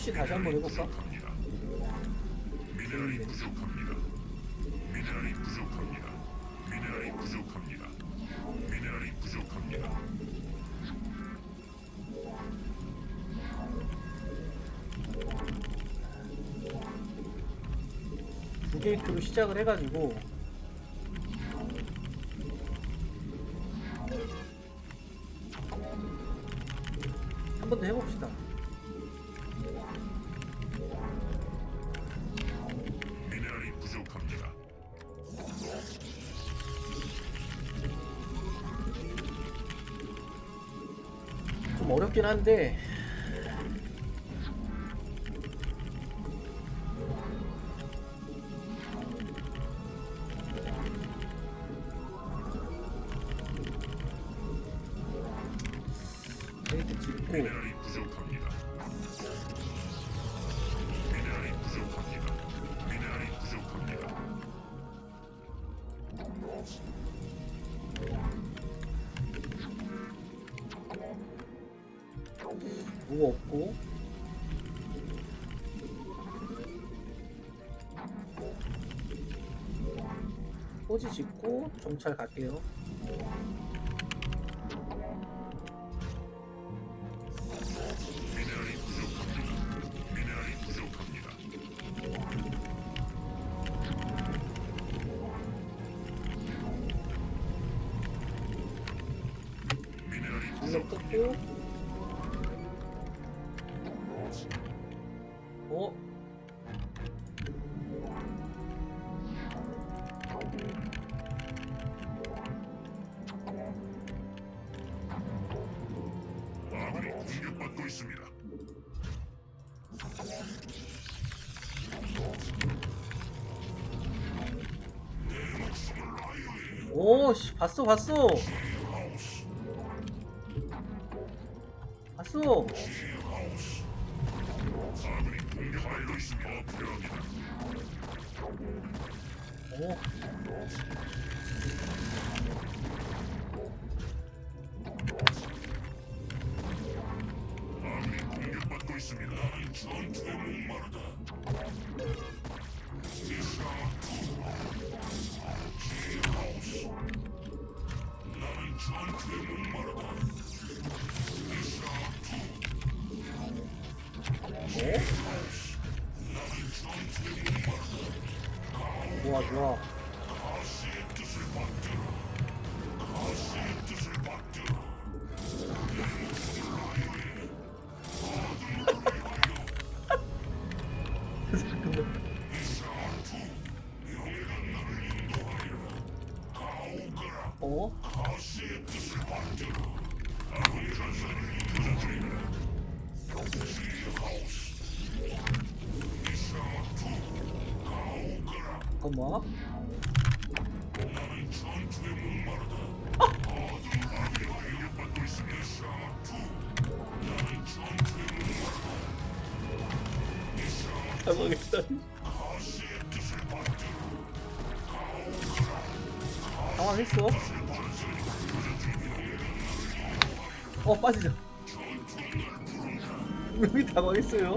푸시 다시 한번 해볼까? 미네랄이 부족합니다. 미네랄이 부족합니다. 미네랄이 부족합니다. 미네랄이 부족합니다. 두 게이트로 시작을 해가지고 어렵긴 한데 소지 짓고 정찰 갈게요. 오씨 봤어 봤어 봤어 오 전투에 목마르다. 어 빠지자 여기 당황했어요.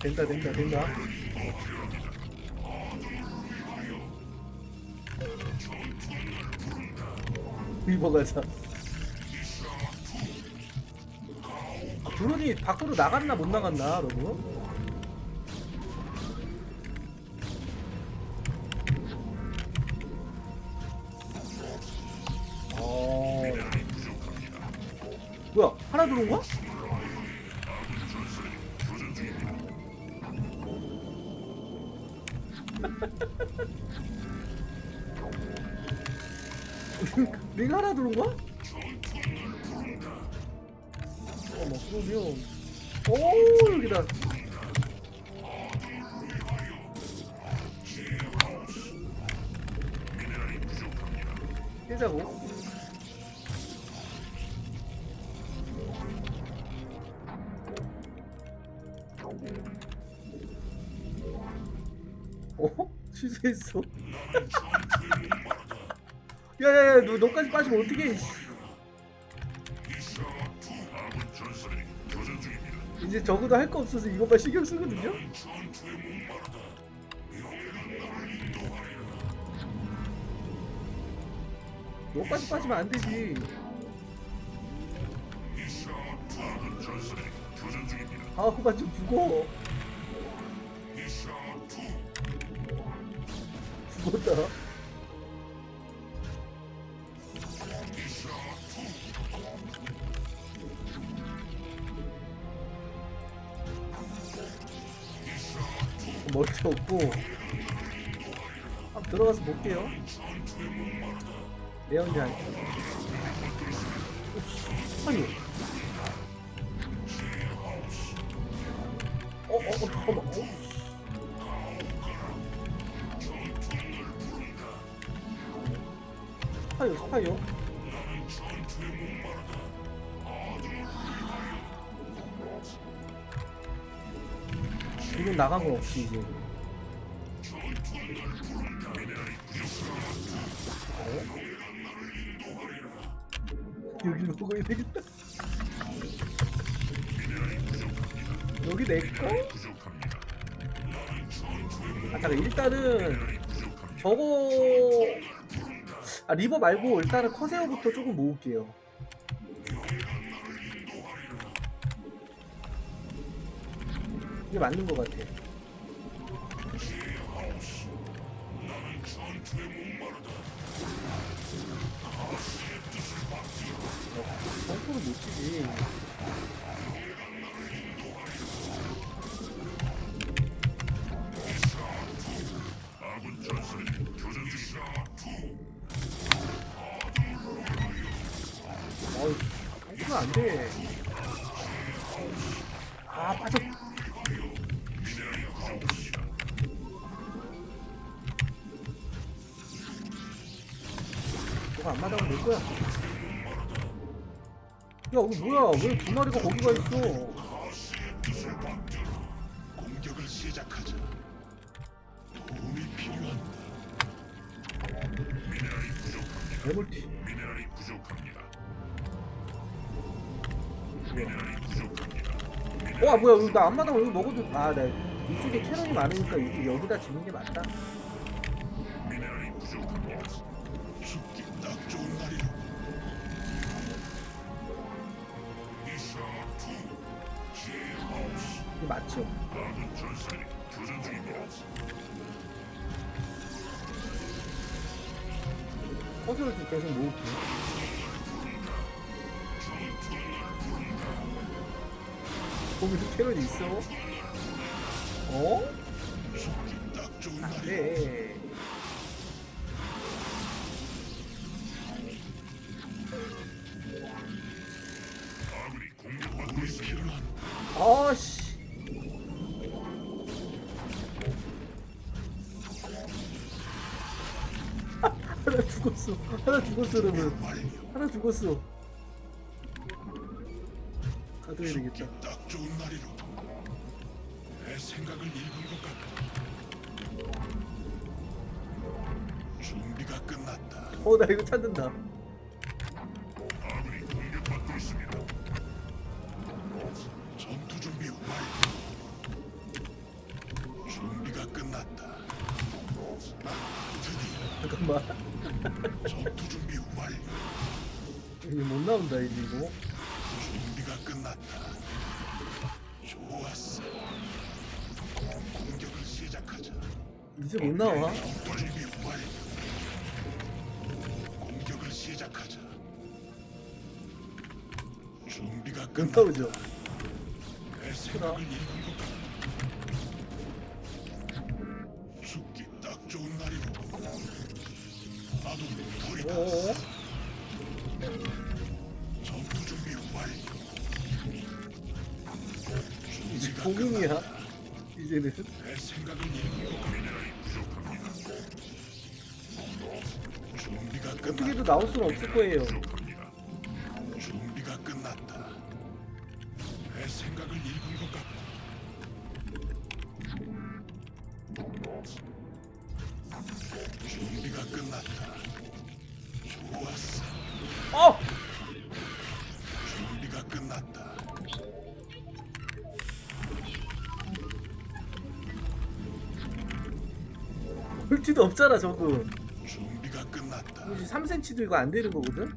된다 된다 된다. 입어가자 아, 드론이 밖으로 나갔나 못 나갔나 여러분? 어... 뭐야 하나 들어온 거야? 릴라라 들어온 거야? 뭐 어머 그러면 오 뭐. 어? 너 너까지 빠지면 중입니다. 이제 적어도 할 거 없어서 이것만 신경 쓰거든요. 너까지 빠지면 안 되지. 아, 그만 좀 죽어. 죽었다. 멀티 없고. 한번 들어가서 볼게요. 레온지 안 아니. 어, 어, 어, 잠깐만. 어? 스파이어 스파이어. 지금 나간 건 없지 이제 아 리버 말고 일단은 커세어부터 조금 모을게요. 이게 맞는 것 같아. 성포를 못 치지 안 돼. 아, 빠져. 너가 안 맞아면 될 거야. 야, 이거 뭐야? 왜 두 마리가 거기가 있어? 공격을 시작하자. 도움이 필요한다. 미네랄이 부족합니다. 개물티. 부족합니다. 어, 아, 뭐야? 나안 맞아면 여기 먹어도. 아, 나 이쪽에 캐논이 많으니까 여기, 여기다 짓는 게 맞다. 있어? 어? 죽기 딱 좋은 안 날이로. 돼. 아군이 공격받고 있습니다. 아씨. 하나 죽었어. 하나 죽었어, 여러분. 하나 죽었어. 가둬야 되겠다. 딱 좋은 날이로. 내 생각을 읽은 것 같다. 준비가 끝났다. 어, 나 이거 찾는다. 아군이 공격받고 있습니다. 전투 준비 완료. 준비가 끝났다. 드디어 잠깐만. 전투 준비 완료. 이게 못 나온다, 이제 이거. 준비가 끝났다. 좋았어. 이제 못 나와. 공격을 시작하자. 준비가. 나오죠? 내 생각을 읽은 것 같다. 죽기 딱 좋은 날이로. 아동이 돌이다. 어어어? 전투 준비 완료. 이제 고민이야. 이제는. 어떻게도 나올 수는 없을 거예요. 준비가 끝났다. 내 생각을 읽은 것 같고. 준비가 끝났다. 좋았어. 어! 3cm도 없잖아 저분 준비가 끝났다. 3cm도 이거 안 되는 거거든?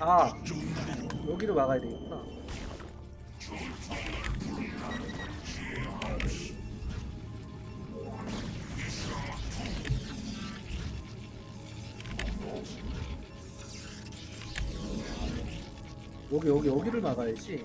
아. 여기로 막아야 되겠구나 여기 여기 여기를 막아야지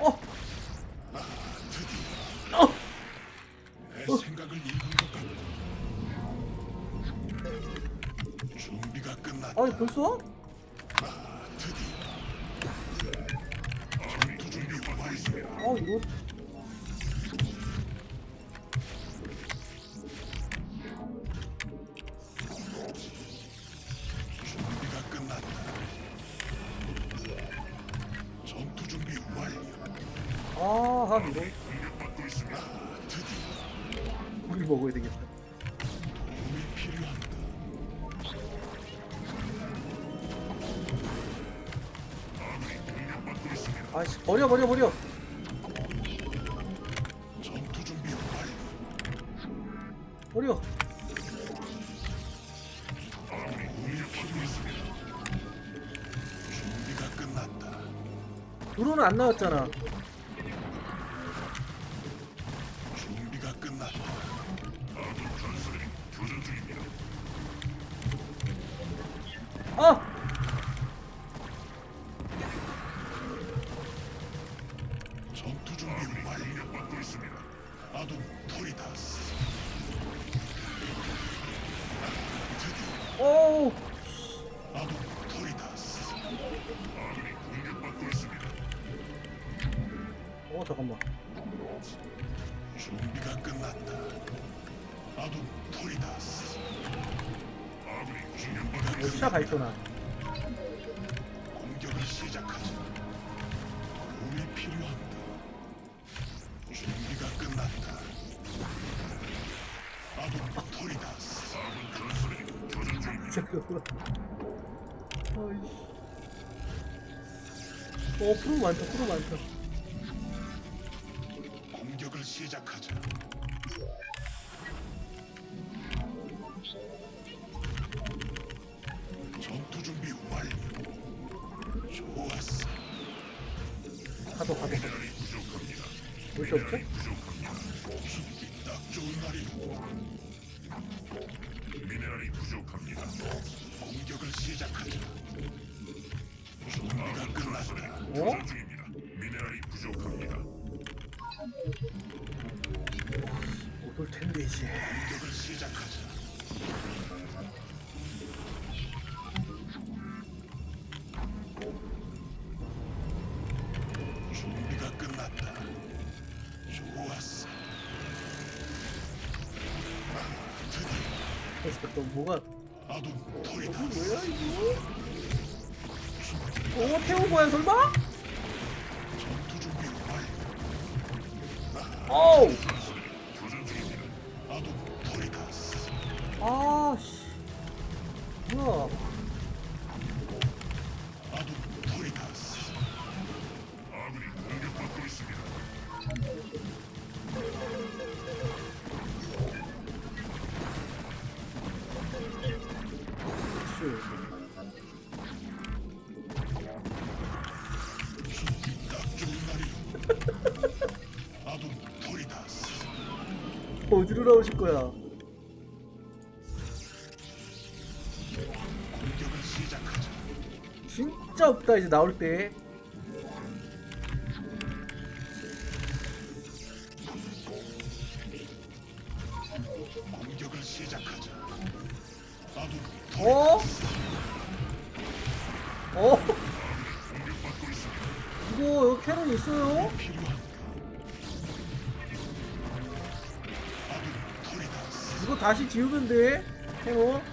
어. 아, 어. 내 어. 끝났다. 아니 벌써? 아씨 버려 버려 버려. 버려. 준비가 끝났다. 드론은 안 나왔잖아. 준비가 끝났다. 아둔 토리다스. 아군이 준비가 어, 시야 끝났다. 발전아. 공격을 시작하자. 도움이 필요한가? 준비가 끝났다. 아군 교전 중입니다. 잠깐만. 아이씨. 어 프로 많다 프로 많다. 시작하자. 전투 준비 완료. 좋았어. 가도 가도. 미네랄이 부족합니다. 볼수 없죠? 부족합니다. 죽기 딱 좋은 날이로. 미네랄이 부족합니다. 공격을 시작하자. 준비가 끝났다. 어? 중입니다. 미네랄이 부족합니다. 못올 텐데 이제. 준비가 끝났다. 좋았어. 그래서 또 뭐가 아둔 이거 토리다. 뭐야 이거? 어 태운 거야 설마? 있어. 어디로 나오실 거야? 없다 이제 나올 때. 어? 어? 이거 여기 캐논 있어요? 이거 다시 지우면 돼. 캐논.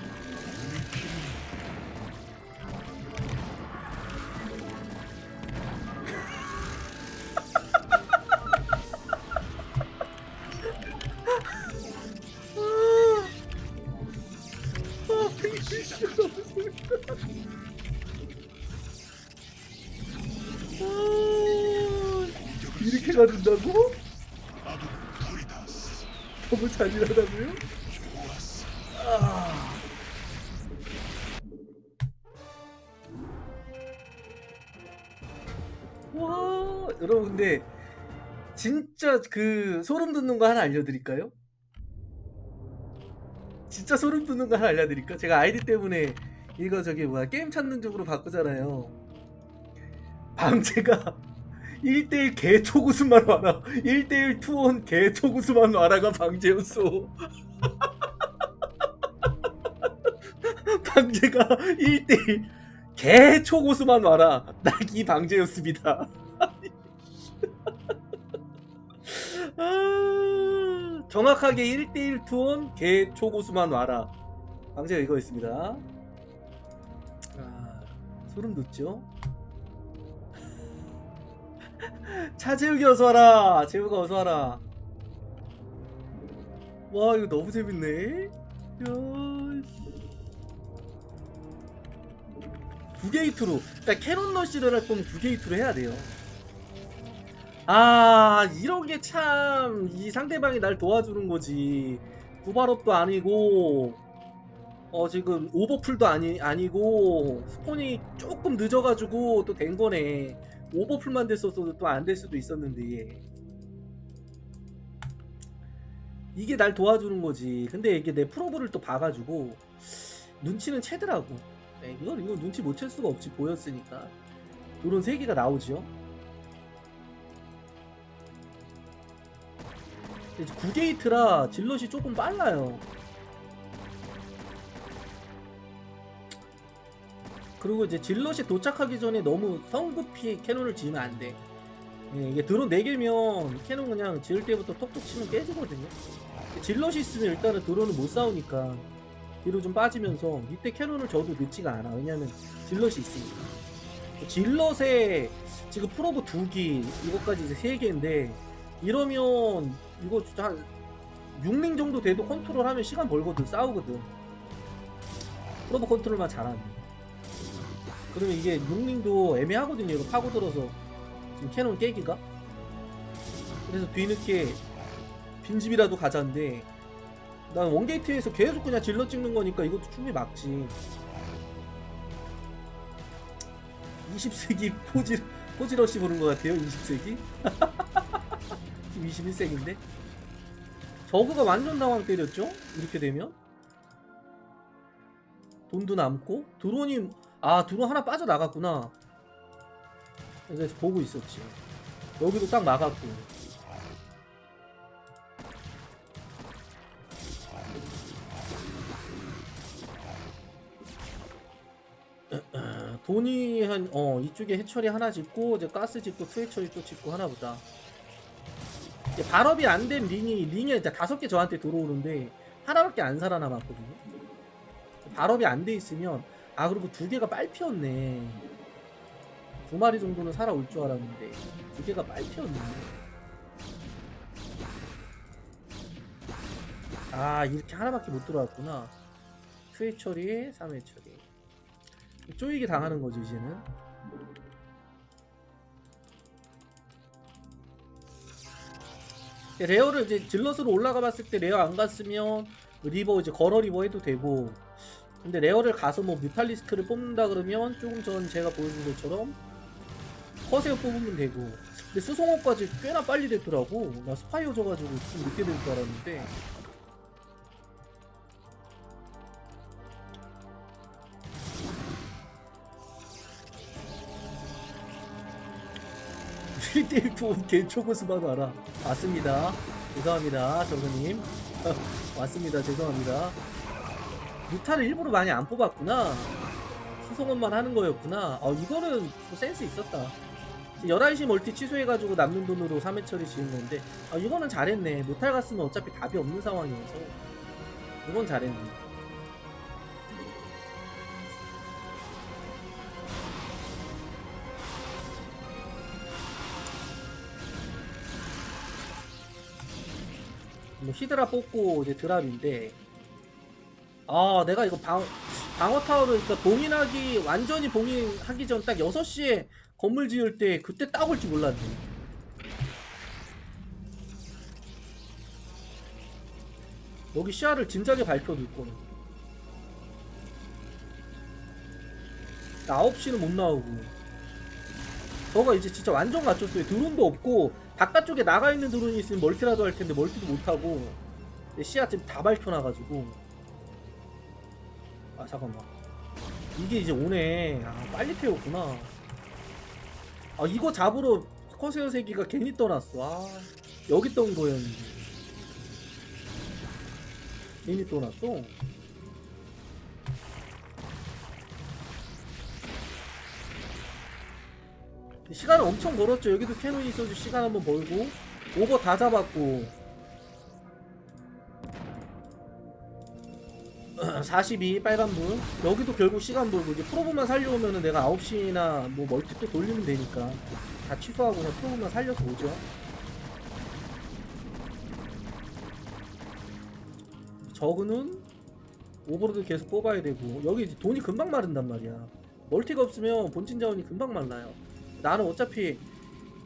와 여러분 근데 진짜 그 소름 돋는 거 하나 알려드릴까요? 진짜 소름 돋는 거 하나 알려드릴까? 제가 아이디 때문에 이거 저기 뭐야 게임 찾는 쪽으로 바꾸잖아요 방제가 1대1 개초구수만 와라 1대1 투원 개초구수만 와라가 방제였어 방제가 1대1 개초고수만 와라. 낙이 방제였습니다. 아, 정확하게 1대1 투원 개초고수만 와라. 방제가 이거였습니다. 아, 소름 돋죠? 차재욱이 어서와라. 재욱아 어서와라. 와 이거 너무 재밌네. 야, 두 게이트로 그러니까 캐논 러시를 할 거면 두 게이트로 해야 돼요. 아 이런 게 참 이 상대방이 날 도와주는 거지. 구발업도 아니고 어 지금 오버풀도 아니 아니고 스폰이 조금 늦어가지고 또 된 거네. 오버풀만 됐었어도 또 안 될 수도 있었는데 이게 날 도와주는 거지. 근데 이게 내 프로브를 또 봐가지고 눈치는 채더라고 네, 이건 이거 눈치 못 챌 수가 없지 보였으니까. 드론 3개가 나오죠 이제 9게이트라 질럿이 조금 빨라요. 그리고 이제 질럿이 도착하기 전에 너무 성급히 캐논을 지으면 안 돼. 예, 이게 드론 4개면 캐논 그냥 지을 때부터 톡톡 치면 깨지거든요. 질럿이 있으면 일단은 드론을 못 싸우니까 뒤로 좀 빠지면서 이때 캐논을 줘도 늦지가 않아. 왜냐면 질럿이 있으니까. 질럿에 지금 프로브 2기 이것까지 이제 3개인데 이러면 이거 진짜 한 6링 정도 돼도 컨트롤하면 시간 벌거든 싸우거든. 프로브 컨트롤만 잘하면. 그러면 이게 6링도 애매하거든요 이거 파고들어서. 지금 캐논 깨기가? 그래서 뒤늦게 빈집이라도 가자인데 난 원게이트에서 계속 그냥 질러 찍는 거니까 이것도 충분히 막지. 20세기 포지 포지러시 보는 것 같아요 20세기? 지금 21세기인데? 저그가 완전 당황 때렸죠? 이렇게 되면? 돈도 남고? 드론이 아 드론 하나 빠져나갔구나. 그래서 보고 있었지. 여기도 딱 막았고 돈이 한 어 이쪽에 해처리 하나 짓고 이제 가스 짓고 투 해처리 또 짓고 하나 보다. 이제 발업이 안 된 링이 링에 이제 다섯 개 저한테 들어오는데 하나밖에 안 살아남았거든요. 발업이 안 돼 있으면 아 그리고 두 개가 빨피었네. 두 마리 정도는 살아올 줄 알았는데 두 개가 빨피었네. 아 이렇게 하나밖에 못 들어왔구나. 투회 처리, 3회 처리. 쪼이게 당하는 거죠 이제는. 레어를 이제 질럿으로 올라가 봤을 때 레어 안 갔으면 리버 이제 걸어 리버 해도 되고. 근데 레어를 가서 뭐 뮤탈리스크를 뽑는다 그러면 조금 전 제가 보여준 것처럼 커세어 뽑으면 되고. 근데 수송호까지 꽤나 빨리 됐더라고. 나 스파이어 져가지고 좀 늦게 될 줄 알았는데 3대1 개초고수만 와라 왔습니다. 죄송합니다 정근님. 왔습니다. 죄송합니다. 루타를 일부러 많이 안 뽑았구나. 수송원만 하는 거였구나. 어 이거는 또 센스 있었다. 11시 멀티 취소해가지고 남는 돈으로 3회 처리 지은 건데 아 이거는 잘했네. 무탈 갔으면 어차피 답이 없는 상황이어서. 이건 잘했네 뭐 히드라 뽑고 이제 드랍인데 아 내가 이거 방, 방어 타워를 그러니까 봉인하기 완전히 봉인하기 전 딱 6시에 건물 지을 때 그때 딱 올 줄 몰랐네. 여기 시야를 진작에 밝혀둘 거네 9시는 못 나오고 저거 이제 진짜 완전 갖췄어요. 드론도 없고 바깥쪽에 나가 있는 드론이 있으면 멀티라도 할 텐데 멀티도 못 하고. 시야 지금 다 밝혀놔가지고. 아 잠깐만. 이게 이제 오네. 아 빨리 태웠구나. 아 이거 잡으러 커세어 세기가 괜히 떠났어. 아 여기 떤 거였는데. 괜히 떠났어 시간을 엄청 벌었죠. 여기도 캐논이 있어서 시간 한번 벌고 오버 다 잡았고. 42 빨간불. 여기도 결국 시간 벌고 이제 프로브만 살려오면은 내가 9시나 뭐 멀티 또 돌리면 되니까 다 취소하고 그냥 프로브만 살려서 오죠. 저그는 오버로드 계속 뽑아야 되고 여기 돈이 금방 마른단 말이야. 멀티가 없으면 본진 자원이 금방 말라요 나는 어차피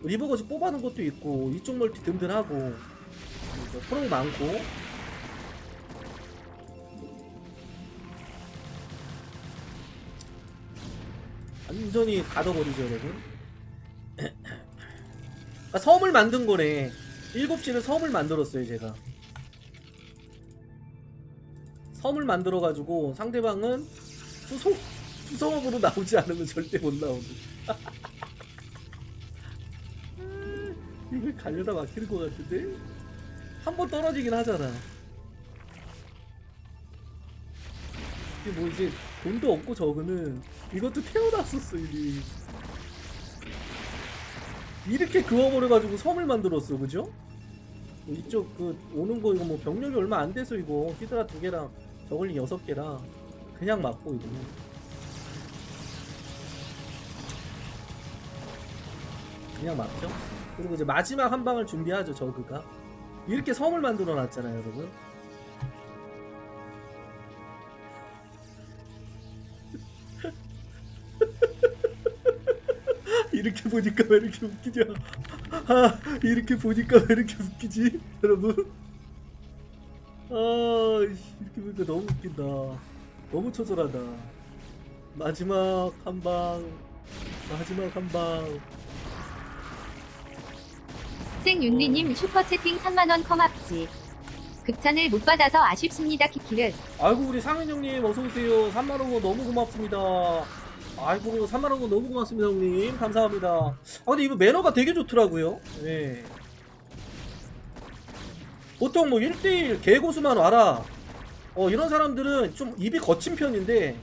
리버거지 뽑아놓은 것도 있고 이쪽 멀티 든든하고 프로브 많고. 완전히 가둬버리죠 여러분. 그러니까 섬을 만든 거네. 7시는 섬을 만들었어요 제가. 섬을 만들어 가지고 상대방은 수송 수성업으로 나오지 않으면 절대 못 나오고 이걸 가려다 막히는 것 같은데 한 번 떨어지긴 하잖아 이게 뭐 이제 돈도 없고 저거는 이것도 태어났었어 이미 이렇게 그어버려가지고 섬을 만들었어 그죠? 뭐 이쪽 그 오는 거 이거 뭐 병력이 얼마 안 돼서 이거 히드라 두 개랑 저글링 여섯 개랑 그냥 맞고 이거 그냥 맞죠? 그리고 이제 마지막 한 방을 준비하죠 저그가. 이렇게 섬을 만들어 놨잖아요 여러분. 이렇게 보니까 왜 이렇게 웃기냐? 아 이렇게 보니까 왜 이렇게 웃기지 여러분? 아 이렇게 보니까 너무 웃긴다. 너무 처절하다. 마지막 한방 마지막 한방 생윤리님 슈퍼채팅 3만원 컴합지 극찬을 못 받아서 아쉽습니다 키키를 아이고 우리 상현 형님 어서 오세요. 3만 원 너무 고맙습니다. 아이고 3만 원 너무 고맙습니다 형님. 감사합니다. 아 근데 이거 매너가 되게 좋더라고요. 예. 보통 뭐 1대1 개고수만 와라. 어 이런 사람들은 좀 입이 거친 편인데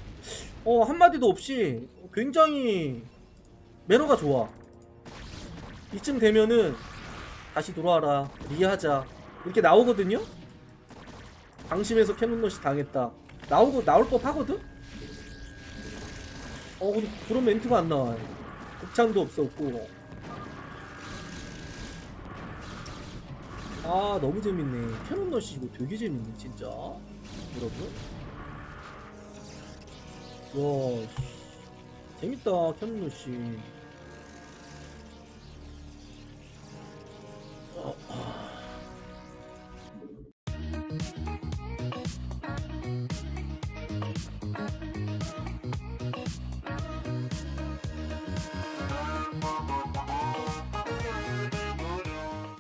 어 한마디도 없이 굉장히 매너가 좋아. 이쯤 되면은 다시 돌아와라. 리하자. 이렇게 나오거든요. 방심해서 캐논러시 당했다. 나오고 나올 법 하거든? 어 근데 그런 멘트가 안 나와요. 극찬도 없었고. 아 너무 재밌네. 캐논러시 이거 되게 재밌네 진짜. 여러분. 와 씨. 재밌다 캐논러시. 어, 어.